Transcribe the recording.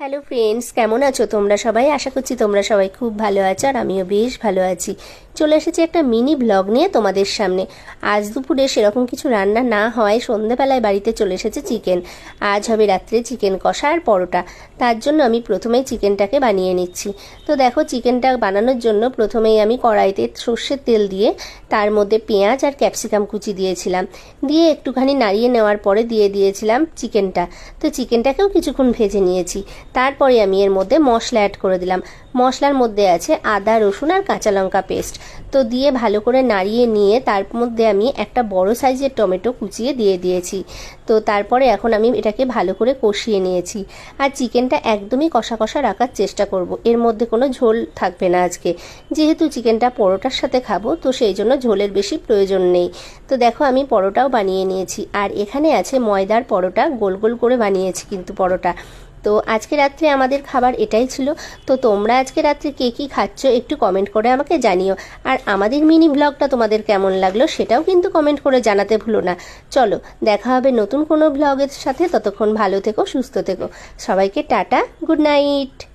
Hello friends কেমন আছো তোমরা সবাই? আশা করছি তোমরা সবাই খুব ভালো আছো আর আমিও বেশ ভালো আছি। চলে এসেছি একটা মিনি ব্লগ নিয়ে তোমাদের সামনে। আজ দুপুরে সেরকম কিছু রান্না না হওয়ায় সন্ধেবেলায় বাড়িতে চলে এসেছে চিকেন। আজ হবে রাত্রে চিকেন কষা আর পরোটা। তার জন্য আমি প্রথমেই চিকেনটাকে বানিয়ে নিচ্ছি। তো দেখো, চিকেনটা বানানোর জন্য প্রথমেই আমি কড়াইতে সর্ষের তেল দিয়ে তার মধ্যে পেঁয়াজ আর ক্যাপসিকাম কুচি দিয়েছিলাম। দিয়ে একটুখানি নাড়িয়ে নেওয়ার পরে দিয়ে দিয়েছিলাম চিকেনটা। তো চিকেনটাকেও কিছুক্ষণ ভেজে নিয়েছি। তারপরে আমি এর মধ্যে মশলা অ্যাড করে দিলাম। মশলার মধ্যে আছে আদা, রসুন আর কাঁচা লঙ্কা পেস্ট তো দিয়ে ভালো করে নাড়িয়ে নিয়ে তার মধ্যে আমি একটা বড় সাইজের টমেটো কুচিয়ে দিয়ে দিয়েছি। তো তারপরে এখন আমি এটাকে ভালো করে কষিয়ে নিয়েছি। আর চিকেনটা একদমই কষা কষা রাখার চেষ্টা করব। এর মধ্যে কোনো ঝোল থাকবে না আজকে। যেহেতু চিকেনটা পরোটার সাথে খাব, তো সেই জন্য ঝোলের বেশি প্রয়োজন নেই। তো দেখো আমি পরোটাও বানিয়ে নিয়েছি। আর এখানে আছে ময়দার পরোটা। গোল গোল করে বানিয়েছি কিন্তু পরোটা। তো আজকে রাত্রে আমাদের খাবার এটাই ছিল। তো তোমরা আজকে রাত্রে কে কী খাচ্ছ একটু কমেন্ট করে আমাকে জানিও। আর আমাদের মিনি ব্লগটা তোমাদের কেমন লাগল সেটাও কিন্তু কমেন্ট করে জানাতে ভুলো না। চলো, দেখা হবে নতুন কোনো ব্লগের সাথে। ততক্ষণ ভালো থেকো, সুস্থ থেকো। সবাইকে টাটা, গুড নাইট।